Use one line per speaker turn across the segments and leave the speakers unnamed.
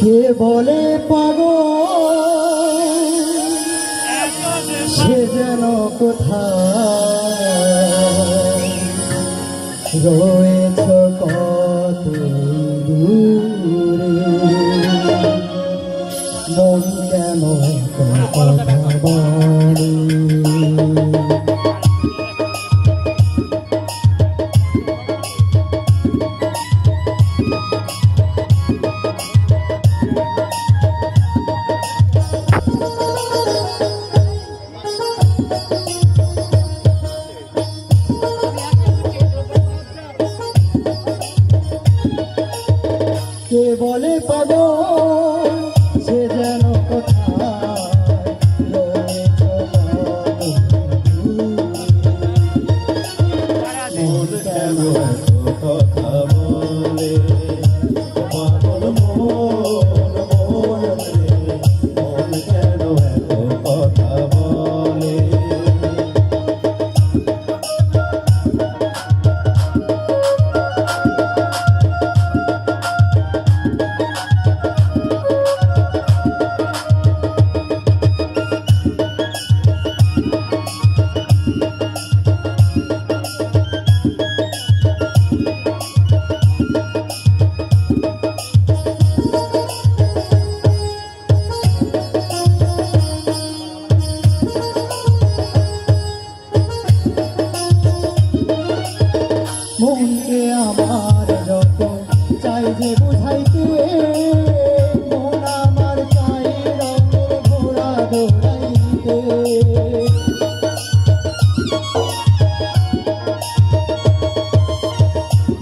কে বলে পাগ সে যেন কোথায়? রয়েছ কত দূরে? মন কেন কথা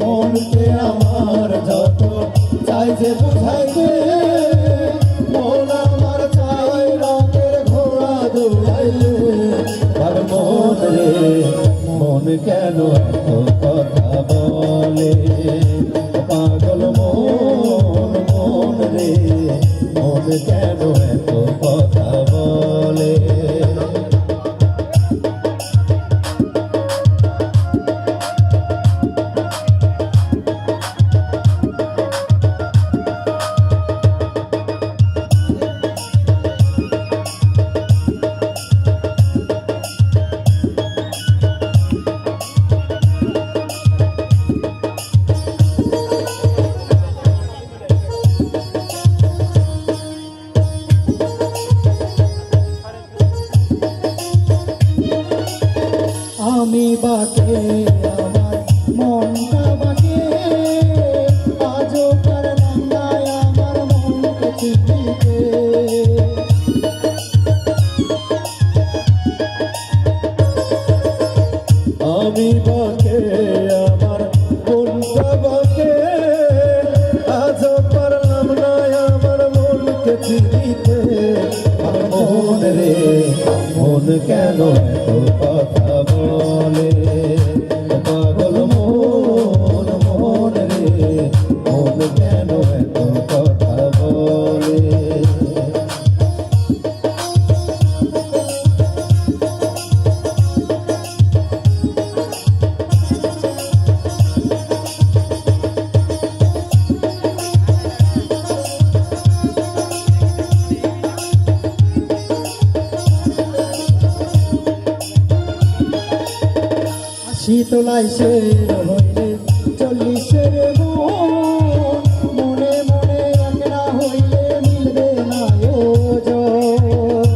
মনকে আমার যত চাই যে মন আমার চাই রঙের মন মন কেন কথা বলে পাগল মন মন মন কেন এত আমি আমার মনটা বাকে আজও পারলাম না আমার মনকে চিঠিতে মন রে, মন কেন এত চল্লিশের মন মনে মনে একলা হইলে মিলবে না ওজন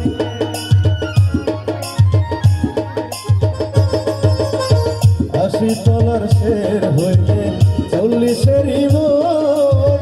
আশি তলার শের হইলে চল্লিশেরই মন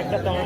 একটা তোমার